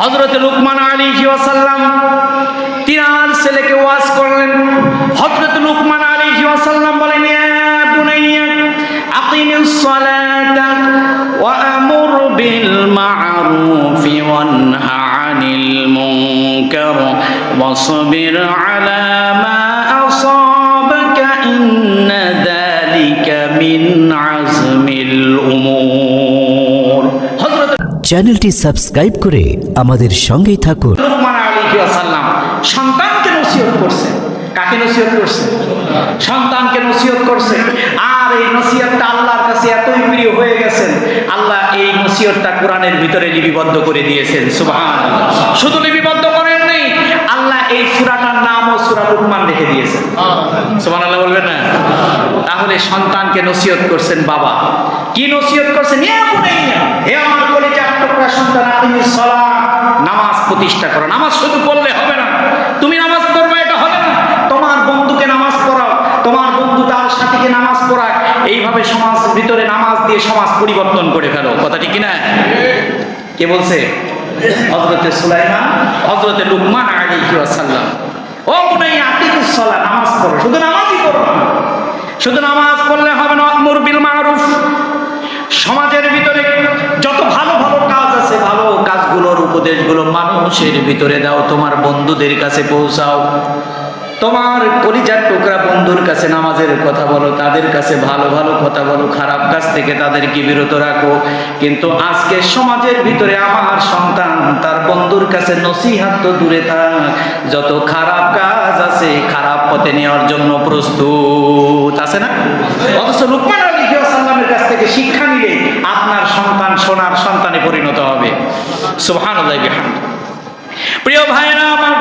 হজরত লুকমান আলী ওয়াসাল্লাম তিনার ছেলেকে ওয়াজ করলেন। হজরত লুকমান আলী ওয়াসাল্লাম বলেন, ইয়া বুনাইয়া, আকিমিস সালাতা চ্যানেলটি সাবস্ক্রাইব করে আমাদের সঙ্গেই থাকুন। সন্তানকে নসিহত করছে। কাকে নসিহত করছে? সন্তানকে নসিহত করছে। আর এই নসিহতটা আল্লাহর কাছে এতই প্রিয় হয়ে গেছেন আল্লাহ এই নসিহতটা কোরআনের ভিতরে লিপিবদ্ধ করে দিয়েছেন। সুবহানাল্লাহ। শুধু লিপিবদ্ধ করেন নেই, আল্লাহ এই সূরাটার নামও সূরা লুকমান রেখে দিয়েছেন। সুবহানাল্লাহ বলবেন না? তাহলে সন্তানকে নসিহত করছেন বাবা। কি নসিহত করছেন? হে আমার সন্তান সলা নামাজ প্রতিষ্ঠা করো। নামাজ শুধু হবে না। তুমি নামাজ এটা হবে না। তোমার বন্ধুকে নামাজ পড়াও। তোমার বন্ধু তার সাথীকে নামাজ পড়ায়। এইভাবে সমাজ ভিতরে নামাজ দিয়ে সমাজ পরিবর্তন করে ফেলো। কথা ঠিক না কে বলছে? হজরতে সুলাইমান হজরতে লুকমান ওয়াসাল্লাম। ও আতিকুস সালাহ নামাজ পড়ো। শুধু নামাজই শুধু নামাজ পড়লে হবে না, আমর বিল মারুফ। সমাজের ভিতরে যত ভালো ভালো কাজ আছে ভালো কাজগুলোর উপদেশগুলো মানুষের ভিতরে দাও, তোমার বন্ধুদের কাছে পৌঁছাও। তোমার কলিজার টুকরা বন্ধুর কাছে নামাজের কথা বলো, তাদের কাছে ভালো ভালো কথা বলো, খারাপ কাজ থেকে তাদেরকে বিরত রাখো। কিন্তু আজকে সমাজের ভিতরে আমার সন্তান, তার বন্ধুর কাছে নসিহাত তো দূরে থাক। যত খারাপ কাজ আছে, খারাপ পথে নেওয়ার জন্য প্রস্তুত, আছে না? অথচ লুকমান আলী কাছ থেকে শিক্ষা নিলে আপনার সন্তান, সোনার সন্তানে সুবহানাল্লাহি প্রিয় ভাইরা আমার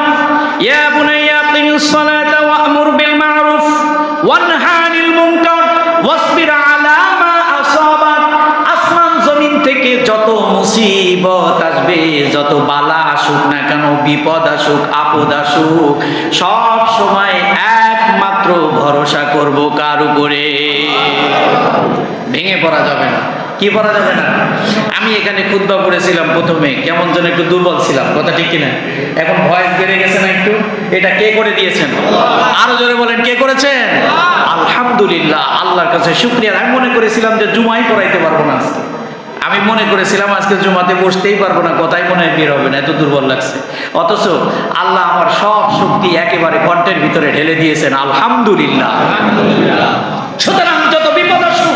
আসমান জমিন থেকে যত মুসিবত আসবে, যত বালা আসুক না কেন, বিপদ আসুক, আপদ আসুক, সব সময় একমাত্র ভরসা করব কার উপরে? ভেঙে পড়া যাবে না। কি পড়া যাবে না? এখানে খুদ্া পড়েছিলাম প্রথমে, কেমন যেন একটু দুর্বল ছিলাম, কথা ঠিক কিনা? এখন ভয়েস বেড়ে গেছে না একটু? এটা কে করে দিয়েছেন? আরও জোরে বলেন, কে করেছেন? আলহামদুলিল্লাহ, আল্লাহর কাছে শুক্রিয়া। আমি মনে করেছিলাম যে জুমাই পড়াইতে পারব না আজকে। আমি মনে করেছিলাম আজকে জুমাতে বসতেই পারব না, কথাই মনে হয় বের হবে না, এত দুর্বল লাগছে। অথচ আল্লাহ আমার সব শক্তি একেবারে কণ্ঠের ভিতরে ঢেলে দিয়েছেন, আলহামদুলিল্লাহ। সুতরাং যত বিপদ আসুক,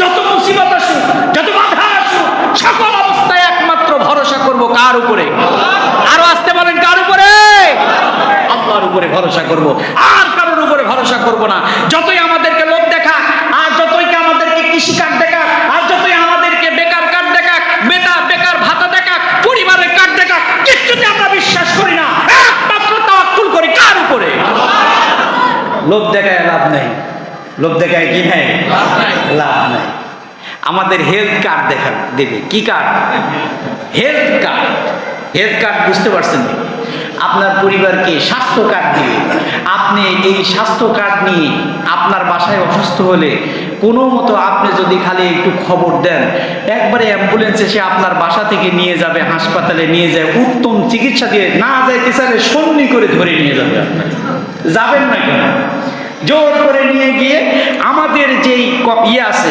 যত মুসিবত আসুক যত বাধা আসুক সকল অবস্থায় একমাত্র ভরসা করব কার উপরে? আরও আসতে বলেন, কার উপরে? আল্লাহর উপরে ভরসা করব। আর কারোর উপরে ভরসা করব না। যতই আমাদেরকে লোক দেখা, আর যতই আমাদেরকে কৃষি কার্ড দেখা, আর যতই আমাদেরকে বেকার কার্ড দেখা, বেটা, বেকার ভাতা দেখা, পরিবারের কার্ড দেখা, কিচ্ছুতে আমরা বিশ্বাস করি না। একমাত্র তাওয়াক্কুল করি, কার উপরে? লোভ দেখায় লাভ নেই। লোভ দেখায় কি নেই? লাভ নাই। আমাদের হেলথ কার্ড দেখা দেবে। কি card health card health card বুঝতে পারছেন? আপনার পরিবারকে স্বাস্থ্য কার্ড দিবে আপনি এই স্বাস্থ্য কার্ড নিয়ে আপনার বাসায় অসুস্থ হলে কোনো মতো আপনি যদি খালি একটু খবর দেন, একবারে অ্যাম্বুলেন্স এসে আপনার বাসা থেকে নিয়ে যাবে, হাসপাতালে নিয়ে যায়, উত্তম চিকিৎসা দিয়ে না যাইতে চাইলে সন্নি করে ধরে নিয়ে যাবে যাবেন না কেন? জোর করে নিয়ে গিয়ে আমাদের যেই ইয়ে আছে